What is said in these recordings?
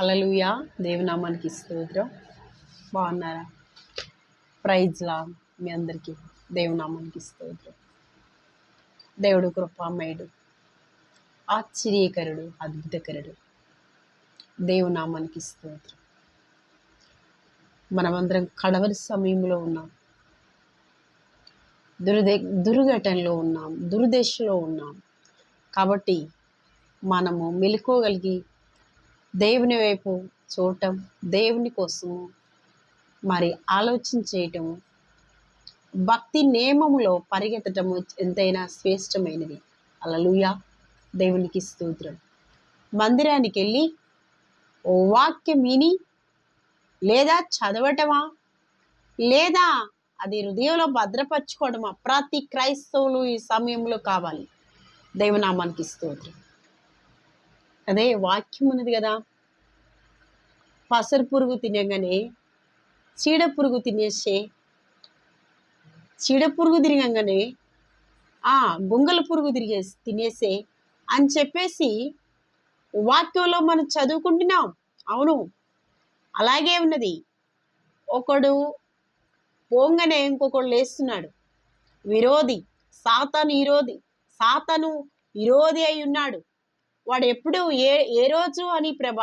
అలలుయా దేవునామానికి స్తోత్రం. బాగున్నారా? ప్రైజ్లా మీ అందరికీ. దేవునామానికి స్తోత్రం. దేవుడు కృపామయుడు. ఆశ్చర్యకరుడు అద్భుతకరుడు. దేవునామానికి స్తోత్రం. మనమందరం కడవరి సమయంలో ఉన్నాం. దుర్దే దుర్ఘటనలో ఉన్నాం. దుర్దశలో ఉన్నాం. కాబట్టి మనము మెలుకోగలిగి దేవుని వైపు చూడటం దేవుని కోసం మరి ఆలోచన చేయటము భక్తి నియమంలో పరిగెత్తటము ఎంతైనా శ్రేష్టమైనది. అలలుయా దేవునికి స్తోత్రం. మందిరానికి వెళ్ళి ఓ వాక్యం విని లేదా చదవటమా? లేదా అది హృదయంలో భద్రపరచుకోవడమా ప్రతి క్రైస్తవులు ఈ సమయంలో కావాలి. దేవునామానికి స్తోత్రం. అదే వాక్యం ఉన్నది కదా. పసరు పురుగు తినగానే చీడ పురుగు తినేసే చీడ పురుగు తిరగంగానే ఆ గొంగల పురుగు తిరిగే తినేసే అని చెప్పేసి వాక్యంలో మనం చదువుకుంటున్నాం. అవును. అలాగే ఉన్నది. ఒకడు పోంగనే ఇంకొకడు లేస్తున్నాడు. విరోధి. సాతను విరోధి. సాతను విరోధి అయి ఉన్నాడు. వాడు ఎప్పుడు ఏ ఏ రోజు అని ప్రభ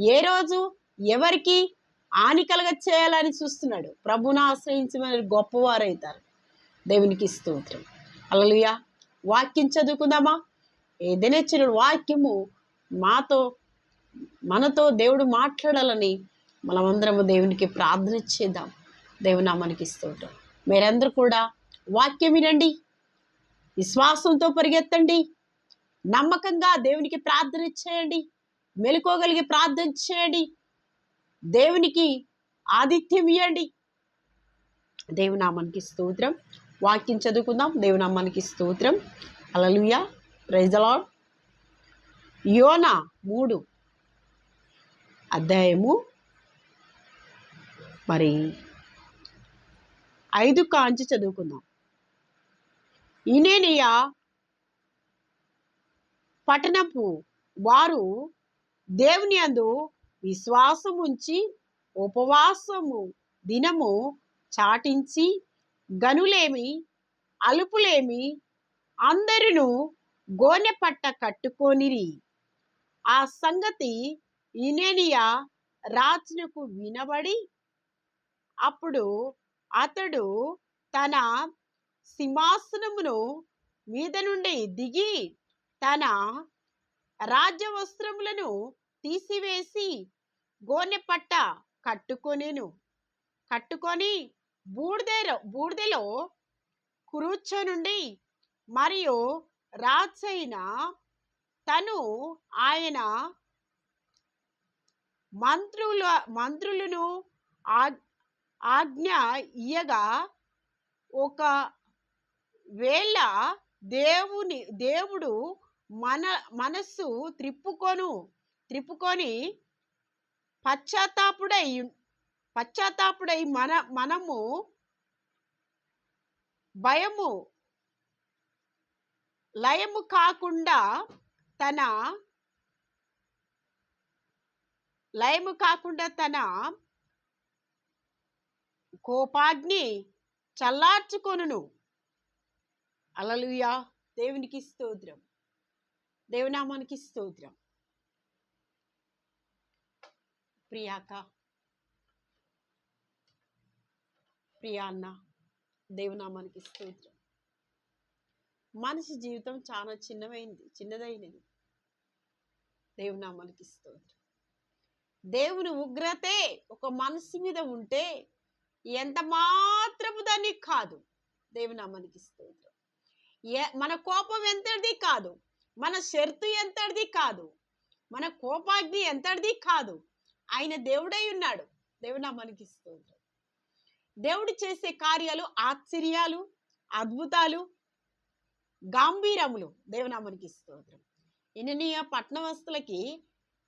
ఏ రోజు ఎవరికి హాని కలగ చేయాలని చూస్తున్నాడు. ప్రభుని ఆశ్రయించమని మరి అవుతారు దేవునికి స్తోత్రం. అలలుయా వాక్యం చదువుకుందామా? ఏదైనా వాక్యము మాతో మనతో దేవుడు మాట్లాడాలని మనమందరము దేవునికి ప్రార్థన చేద్దాం. దేవుని మనకి స్తోత్రం. మీరందరూ కూడా వాక్యం వినండి. విశ్వాసంతో పరిగెత్తండి. నమ్మకంగా దేవునికి ప్రార్థన చేయండి. మెలుకోగలిగి ప్రార్థన చేయండి. దేవునికి ఆతిథ్యం ఇవ్వండి దేవునామానికి స్తోత్రం. వాక్యం చదువుకుందాం. దేవునామానికి స్తోత్రం. అలలుయ ప్రైజలాడ్ యోన మూడు అధ్యాయము మరి ఐదు కాంచి చదువుకుందాం. ఇనేనియా పట్టణపు వారు దేవుని అందు విశ్వాసముంచి ఉపవాసము దినము చాటించి గనులేమి అలుపులేమి అందరును గోనె పట్ట కట్టుకొనిరి. ఆ సంగతి ఇనేనియా రాజునకు వినబడి అప్పుడు అతడు తన సింహాసనమును మీద నుండి దిగి తన రాజ్య వస్త్రములను తీసివేసి గోనె పట్ట కట్టుకొనేను. కట్టుకొని బూడిదెలో బూడిదెలో కూర్చొనుండి మరియు రాజైన తను ఆయన మంత్రుల మంత్రులను ఆజ్ఞ ఇయ్యగా ఒక వేళ దేవుని దేవుడు మన మనస్సు త్రిప్పుకొను త్రిప్పుకొని పశ్చాత్తాపుడై పశ్చాత్తాపుడై మన మనము భయము లయము కాకుండా తన లయము కాకుండా తన కోపాగ్ని చల్లార్చుకొనును. అలలుయా. దేవునికి స్తోత్రం. దేవునామానికి స్తోత్రం. ప్రియాక ప్రియా అన్న దేవునామానికి స్తోత్రం. మనిషి జీవితం చాలా చిన్నమైంది చిన్నదైనది. దేవునామానికి స్తోత్రం. దేవుని ఉగ్రతే ఒక మనసు మీద ఉంటే ఎంత మాత్రము దానికి కాదు. దేవునామానికి స్తోత్రం. ఏ మన కోపం ఎంతది కాదు. మన షరతు ఎంతటిది కాదు మన కోపాగ్ని ఎంతటిది కాదు ఆయన దేవుడై ఉన్నాడు. దేవునామానికి స్తోత్రం. దేవుడు చేసే కార్యాలు ఆశ్చర్యాలు అద్భుతాలు గాంభీరములు దేవునామనికి స్తోత్రం. ఇననీయ పట్టణవస్తులకి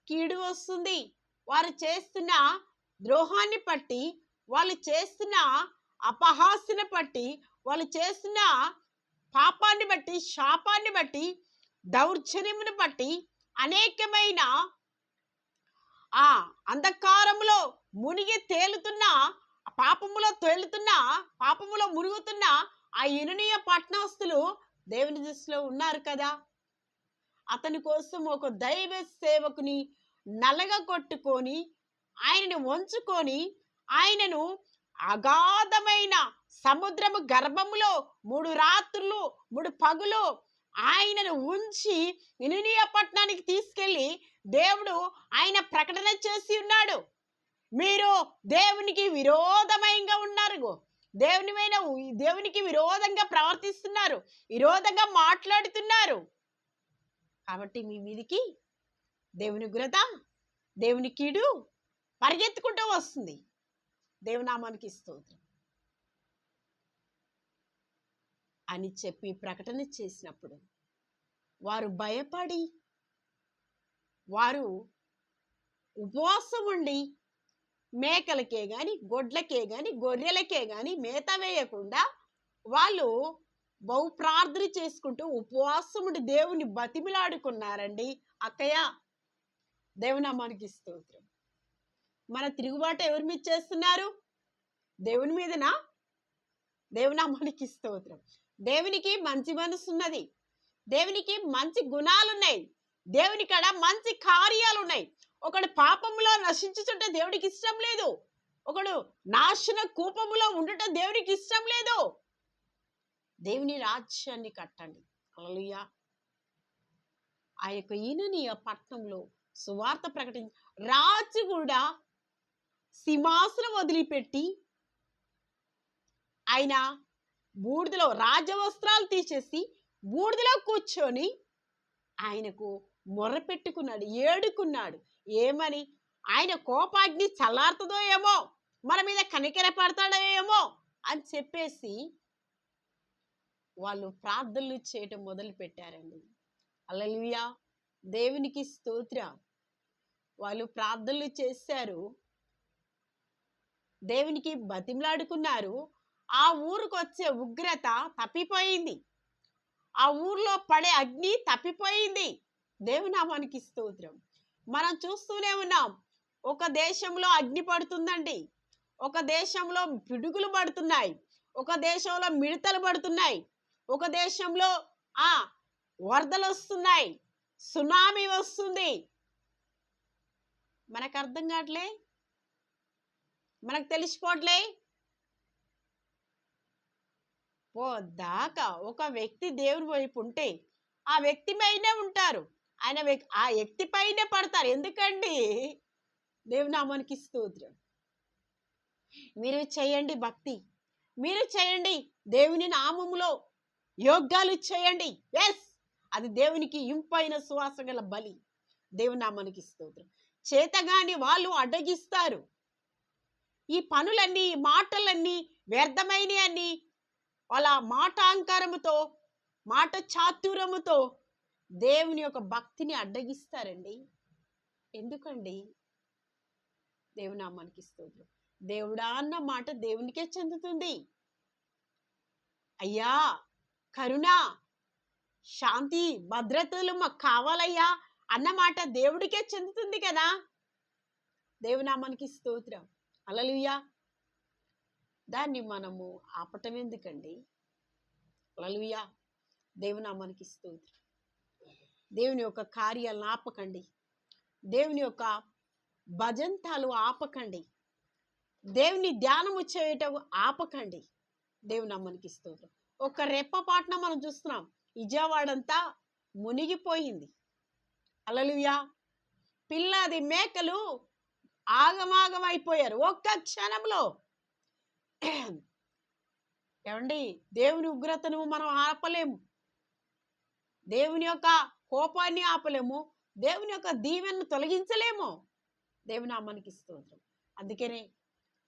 కీడు వస్తుంది. వారు చేస్తున్న ద్రోహాన్ని బట్టి వాళ్ళు చేస్తున్న అపహాస్యను బట్టి వాళ్ళు చేస్తున్న పాపాన్ని బట్టి శాపాన్ని బట్టి దౌర్జన్యమును బట్టి అనేకమైన ఆ అంధకారములో మునిగి తేలుతున్న పాపములో తేలుతున్న పాపములో మునుగుతున్న ఆ ఇనునీయ పట్టణస్తులు దేవుని దృష్టిలో ఉన్నారు కదా. అతని కోసం ఒక దైవ సేవకుని నలగగొట్టుకొని ఆయనను వంచుకొని ఆయనను అగాధమైన సముద్రము గర్భములో మూడు రాత్రులు మూడు పగులు ఆయనను ఉంచి ఇనునియ పట్టణానికి తీసుకెళ్ళి దేవుడు ఆయన ప్రకటన చేసి ఉన్నాడు. మీరు దేవునికి విరోధమయంగా ఉన్నారు. దేవునిమైన దేవునికి విరోధంగా ప్రవర్తిస్తున్నారు. విరోధంగా మాట్లాడుతున్నారు. కాబట్టి మీ మీదికి దేవుని గురత దేవుని కీడు పరిగెత్తుకుంటూ వస్తుంది. దేవునామానికి స్తోత్రం. అని చెప్పి ప్రకటన చేసినప్పుడు వారు భయపడి వారు ఉపవాసం ఉండి మేకలకే గాని గొడ్లకే గాని గొర్రెలకే గాని మేత వేయకుండా వాళ్ళు బహు ప్రార్థన చేసుకుంటూ ఉపవాసం ఉండి దేవుని బతిమిలాడుకున్నారండి. అక్కయ్య దేవునామానికి స్తోత్రం. మన తిరుగుబాటు ఎవరి మీద చేస్తున్నారు? దేవుని మీదనా? దేవునామానికి స్తోత్రం. దేవునికి మంచి మనసు ఉన్నది దేవునికి మంచి గుణాలు ఉన్నాయి దేవుని కాడ మంచి కార్యాలు ఉన్నాయి ఒకడు పాపములో నశించుచుంటే దేవుడికి ఇష్టం లేదు. ఒకడు నాశన కూపములో ఉండటం దేవుడికి ఇష్టం లేదు. దేవుని రాజ్యాన్ని కట్టండి. అలలుయా ఆ యొక్క ఈయనని పట్టణంలో సువార్త ప్రకటించి రాజు కూడా సింహాసనం వదిలిపెట్టి ఆయన బూడిదలో రాజవస్త్రాలు తీసేసి బూడిదలో కూర్చొని ఆయనకు మొర్ర పెట్టుకున్నాడు ఏడుకున్నాడు. ఏమని? ఆయన కోపాగ్ని చల్లారుతుందో ఏమో? మన మీద కనికెర పడతాడో ఏమో? అని చెప్పేసి వాళ్ళు ప్రార్థనలు చేయటం మొదలు పెట్టారండి. అల్లలుయా దేవునికి స్తోత్ర. వాళ్ళు ప్రార్థనలు చేశారు. దేవునికి బతిమలాడుకున్నారు. ఆ ఊరికి వచ్చే ఉగ్రత తప్పిపోయింది. ఆ ఊర్లో పడే అగ్ని తప్పిపోయింది. దేవునామానికి స్తోత్రం. మనం చూస్తూనే ఉన్నాం ఒక దేశంలో అగ్ని పడుతుందండి. ఒక దేశంలో పిడుగులు పడుతున్నాయి. ఒక దేశంలో మిడతలు పడుతున్నాయి. ఒక దేశంలో ఆ వరదలు వస్తున్నాయి. సునామీ వస్తుంది. మనకు అర్థం కావట్లే? మనకు తెలిసిపోవట్లే? దాకా ఒక వ్యక్తి దేవుని వైపు ఉంటే ఆ వ్యక్తి పైనే ఉంటారు. ఆయన ఆ వ్యక్తి పైనే పడతారు. ఎందుకండి? దేవునామానికి స్తోత్రం. మీరు చేయండి భక్తి. మీరు చేయండి దేవుని నామములో యోగాలు చేయండి. ఎస్ అది దేవునికి ఇంపైన సువాస గల బలి. దేవునామానికి స్తోత్రం. చేతగాని వాళ్ళు అడ్డగిస్తారు. ఈ పనులన్నీ మాటలన్నీ వ్యర్థమైనవి అని వాళ్ళ మాటాంకారముతో మాట చాతురముతో దేవుని యొక్క భక్తిని అడ్డగిస్తారండి. ఎందుకండి? దేవునామానికి స్తోత్రం. దేవుడా అన్న మాట దేవునికే చెందుతుంది. అయ్యా కరుణ శాంతి భద్రతలు మాకు కావాలయ్యా అన్న మాట దేవుడికే చెందుతుంది కదా. దేవునామానికి స్తోత్రం. అలలుయ్యా దాన్ని మనము ఆపటం ఎందుకండి? లలుయా దేవునామానికి స్తోత్రం. దేవుని యొక్క కార్యాలను ఆపకండి. దేవుని యొక్క భజంతాలు ఆపకండి. దేవుని ధ్యానము చేయటం ఆపకండి. దేవుని అమ్మనికి స్తోత్రం. ఒక రెప్పపాటున మనం చూస్తున్నాం విజయవాడంతా మునిగిపోయింది. అలలుయా పిల్లాది మేకలు ఆగమాగమైపోయారు. ఒక్క క్షణంలో ఏమండి? దేవుని ఉగ్రతను మనం ఆపలేము. దేవుని యొక్క కోపాన్ని ఆపలేము. దేవుని యొక్క దీవెన్ను తొలగించలేము. దేవుని అమ్మనికి స్తోత్రం. అందుకనే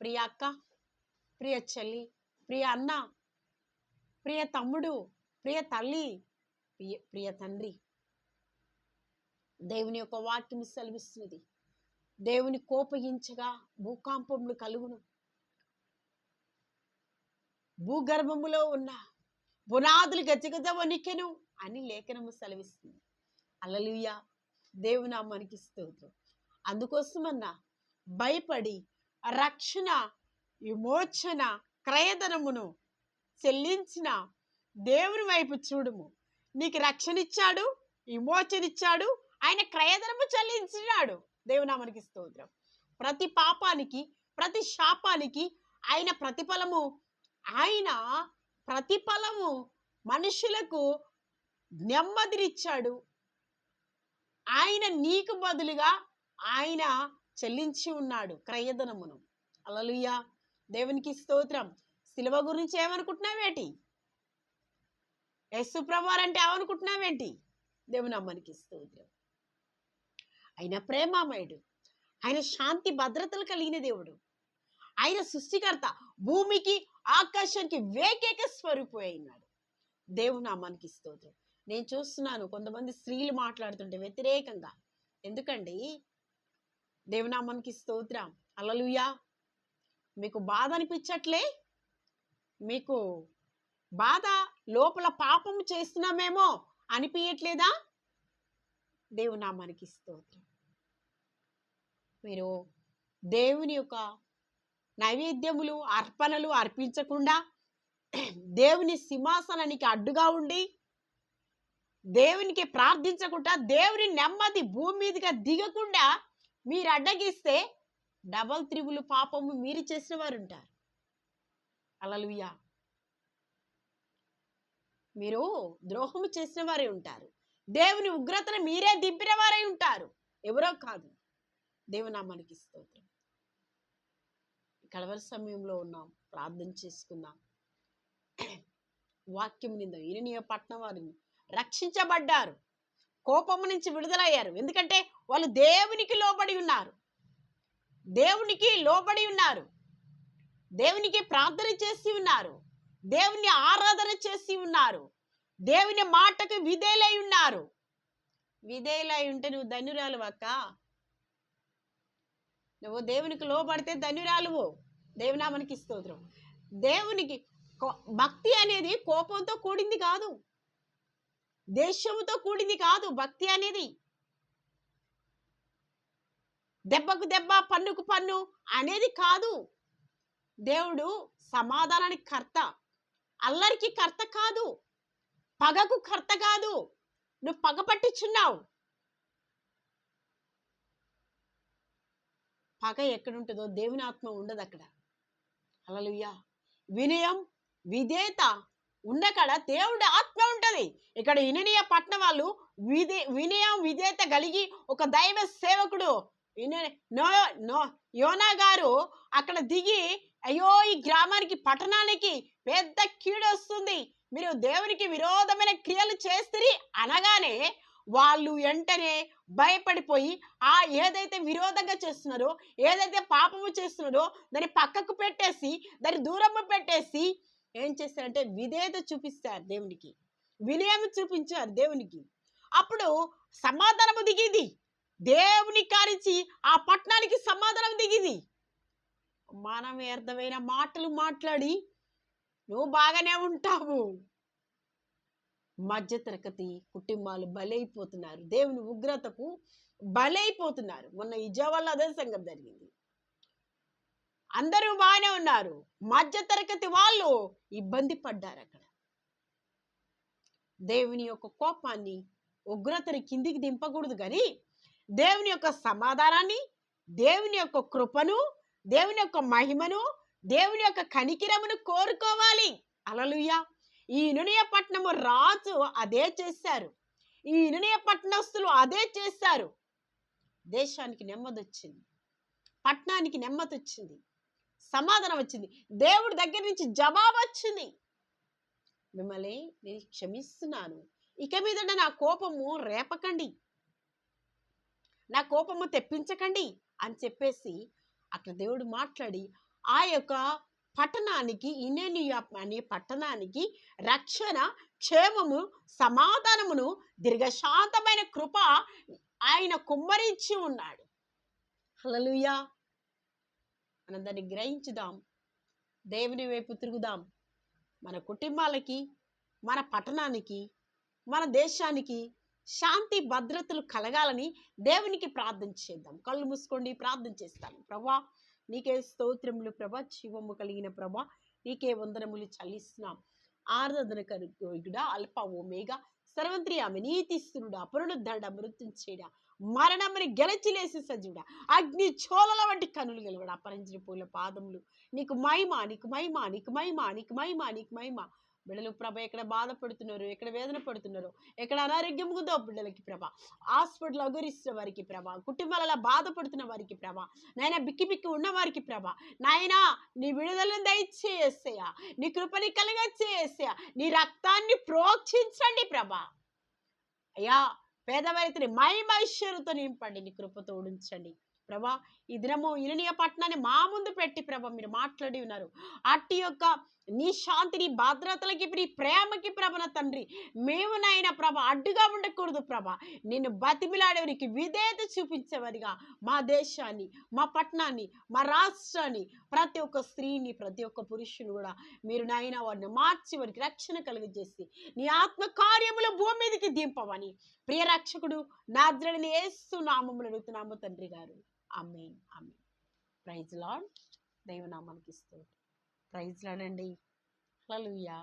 ప్రియ అక్క ప్రియ చెల్లి ప్రియ అన్న ప్రియ తమ్ముడు ప్రియ తల్లి ప్రియ ప్రియ తండ్రి. దేవుని యొక్క వాక్యం సెలవిస్తున్నది. దేవుని కోపగించగా భూకంపములు కలుగును. భూగర్భములో ఉన్న పునాదులు గజగజ వణికెను అని లేఖనము సెలవిస్తుంది. అలలుయ దేవునామానికి స్తోత్రం. అందుకోసమన్నా భయపడి రక్షణ విమోచన క్రయధనమును చెల్లించిన దేవుని వైపు చూడుము. నీకు రక్షణ ఇచ్చాడు విమోచన ఇచ్చాడు ఆయన క్రయధనము చెల్లించినాడు. దేవునామానికి స్తోత్రం. ప్రతి పాపానికి ప్రతి శాపానికి ఆయన ప్రతిఫలము ఆయన ప్రతిఫలము మనుషులకు నెమ్మదినిచ్చాడు. ఆయన నీకు బదులుగా ఆయన చెల్లించి ఉన్నాడు క్రయధనమును. అలలుయ్యా దేవునికి స్తోత్రం. శిలువ గురించి ఏమనుకుంటున్నావేంటి? యస్సు అంటే ఏమనుకుంటున్నావేంటి? దేవుని అమ్మనికి స్తోత్రం. ఆయన ప్రేమామయుడు. ఆయన శాంతి భద్రతలు కలిగిన దేవుడు. ఆయన సృష్టికర్త. భూమికి ఆకాశానికి వేకేక స్వరూపు అయినాడు దేవుని నామానికి స్తోత్రం. నేను చూస్తున్నాను కొంతమంది స్త్రీలు మాట్లాడుతుంటే వ్యతిరేకంగా. ఎందుకండి? దేవునామానికి స్తోత్రం. అలలుయా మీకు బాధ అనిపించట్లే? మీకు బాధ లోపల పాపము చేస్తున్నామేమో అనిపించట్లేదా దేవునామానికి స్తోత్రం. మీరు దేవుని యొక్క నైవేద్యములు అర్పణలు అర్పించకుండా దేవుని సింహాసనానికి అడ్డుగా ఉండి దేవునికి ప్రార్థించకుండా దేవుని నెమ్మది భూమి మీదుగా దిగకుండా మీరు అడ్డగిస్తే డబల్ త్రిబుల్ పాపము మీరు చేసిన వారు ఉంటారు అలలుయా మీరు ద్రోహము చేసిన వారే ఉంటారు. దేవుని ఉగ్రతను మీరే దింపిన వారై ఉంటారు. ఎవరో కాదు. దేవునామానికి స్తోత్రం. కడవరి సమయంలో ఉన్నాం. ప్రార్థన చేసుకుందాం. వాక్యం నింద ఇనినియ పట్నం వారిని రక్షించబడ్డారు. కోపము నుంచి విడుదలయ్యారు. ఎందుకంటే వాళ్ళు దేవునికి లోబడి ఉన్నారు. దేవునికి లోబడి ఉన్నారు. దేవునికి ప్రార్థన చేసి ఉన్నారు. దేవుని ఆరాధన చేసి ఉన్నారు. దేవుని మాటకు విధేలై ఉన్నారు. విధేయులై ఉంటే నువ్వు ధన్యురాలు అక్క. నువ్వు దేవునికి లోబడితే ధన్యురాలువు. దేవునామనికి స్తోత్రం. దేవునికి భక్తి అనేది కోపంతో కూడింది కాదు. దేశముతో కూడింది కాదు భక్తి అనేది. దెబ్బకు దెబ్బ పన్నుకు పన్ను అనేది కాదు. దేవుడు సమాధానానికి కర్త. అల్లరికి కర్త కాదు. పగకు కర్త కాదు. నువ్వు పగ పట్టించున్నావు. పగ ఎక్కడుంటుందో దేవుని ఆత్మ ఉండదు అక్కడ. అలలుయ్యా వినయం విధేత ఉండకడ దేవుడి ఆత్మ ఉంటుంది. ఇక్కడ ఇననీయ పట్నం వాళ్ళు విధే వినయం విధేత కలిగి ఒక దైవ సేవకుడు. నో- నో- యోనా గారు అక్కడ దిగి అయ్యో ఈ గ్రామానికి పట్టణానికి పెద్ద కీడు వస్తుంది. మీరు దేవునికి విరోధమైన క్రియలు చేస్తే అనగానే వాళ్ళు వెంటనే భయపడిపోయి ఆ ఏదైతే విరోధంగా చేస్తున్నారో ఏదైతే పాపము చేస్తున్నారో దాన్ని పక్కకు పెట్టేసి దాన్ని దూరము పెట్టేసి ఏం చేస్తారంటే విధేయత చూపిస్తారు దేవునికి. వినయం చూపించారు దేవునికి. అప్పుడు సమాధానము దిగింది. దేవుని కారించి ఆ పట్టణానికి సమాధానం దిగింది. మనం వ్యర్థమైన మాటలు మాట్లాడి నువ్వు బాగానే ఉంటావు. మధ్యతరగతి కుటుంబాలు బలైపోతున్నారు. దేవుని ఉగ్రతకు బలైపోతున్నారు. మొన్న ఇజావాల్లో అదే సంగతి జరిగింది. అందరూ బాగానే ఉన్నారు. మధ్యతరగతి వాళ్ళు ఇబ్బంది పడ్డారు అక్కడ. దేవుని యొక్క కోపాన్ని ఉగ్రతని కిందికి దింపకూడదు కానీ దేవుని యొక్క సమాధానాన్ని దేవుని యొక్క కృపను దేవుని యొక్క మహిమను దేవుని యొక్క కనికిరమును కోరుకోవాలి. అలలుయ్యా. ఈ నునియపట్నము రాజు అదే చేశారు. ఈ ఇనునియ పట్టణస్తులు అదే చేశారు. దేశానికి నెమ్మది వచ్చింది పట్టణానికి నెమ్మది వచ్చింది సమాధానం వచ్చింది. దేవుడి దగ్గర నుంచి జవాబు వచ్చింది. మిమ్మల్ని నేను క్షమిస్తున్నాను. ఇక మీద నా కోపము రేపకండి. నా కోపము తెప్పించకండి అని చెప్పేసి అక్కడ దేవుడు మాట్లాడి ఆ యొక్క పట్టణానికి ఇనేనియా అనే పట్టణానికి రక్షణ క్షేమము సమాధానమును దీర్ఘశాంతమైన కృప ఆయన కుమ్మరించి ఉన్నాడు. హలలుయా మనం దాన్ని గ్రహించుదాం. దేవుని వైపు తిరుగుదాం. మన కుటుంబాలకి మన పట్టణానికి మన దేశానికి శాంతి భద్రతలు కలగాలని దేవునికి ప్రార్థన చేద్దాం. కళ్ళు మూసుకోండి ప్రార్థన చేస్తాను. ప్రభా నీకే స్తోత్రములు ప్రభా జీవము కలిగిన ప్రభా నీకే వందనములు చలిస్తున్నాం ఆరాధన కనుగొడా అల్ప ఓమేగా సర్వంత్రి ఆమె నీతిస్తునుడా పునరుద్ధరణ మృత్యుంచేడా మరణముని గెలచిలేసి సజీవుడా అగ్ని చోళల వంటి కనులు గెలవడా అపరంచిన పూల పాదములు. నీకు మైమా నీకు మైమా నీకు మైమా నీకు మైమా నీకు మైమా బిడ్డలు ప్రభ ఎక్కడ బాధపడుతున్నారు ఎక్కడ వేదన పడుతున్నారు ఎక్కడ అనారోగ్యం ఉందో బిడ్డలకి ప్రభ. హాస్పిటల్ అగురిస్తున్న వారికి ప్రభ కుటుంబాలలో బాధపడుతున్న వారికి ప్రభ నాయన బిక్కి బిక్కి ఉన్న వారికి ప్రభ. నాయనా నీ విడుదలను దయచేసేయా నీ కృపని కలిగ చేసేయా నీ రక్తాన్ని ప్రోక్షించండి ప్రభ. అయ్యా పేదవారితని మైమైశ్వరుతో నింపండి నీ కృపతో ఉంచండి. ప్రభా ఈ దినము ఇరణీయ పట్టణాన్ని మా ముందు పెట్టి ప్రభ మీరు మాట్లాడి ఉన్నారు. అట్టి యొక్క నీ శాంతిని భద్రతలకి నీ ప్రేమకి ప్రభన తండ్రి. మేము నాయన ప్రభ అడ్డుగా ఉండకూడదు ప్రభ. నిన్ను బతిమిలాడేవారికి విధేయత చూపించేవారిగా మా దేశాన్ని మా పట్టణాన్ని మా రాష్ట్రాన్ని ప్రతి ఒక్క స్త్రీని ప్రతి ఒక్క పురుషుని కూడా మీరు నాయన వారిని మార్చి వారికి రక్షణ కలుగజేసి నీ ఆత్మ కార్యములు భూమి మీదకి దింపవని ప్రియ రక్షకుడు నాద్రని ఏస్తు నామములు అడుగుతున్నాము తండ్రి గారు. అమ్మే అమ్మే ప్రైజ్ లాడ్ దైవనామానికి ఇస్తూ ప్రైజ్ లాడండి హల్లెలూయా.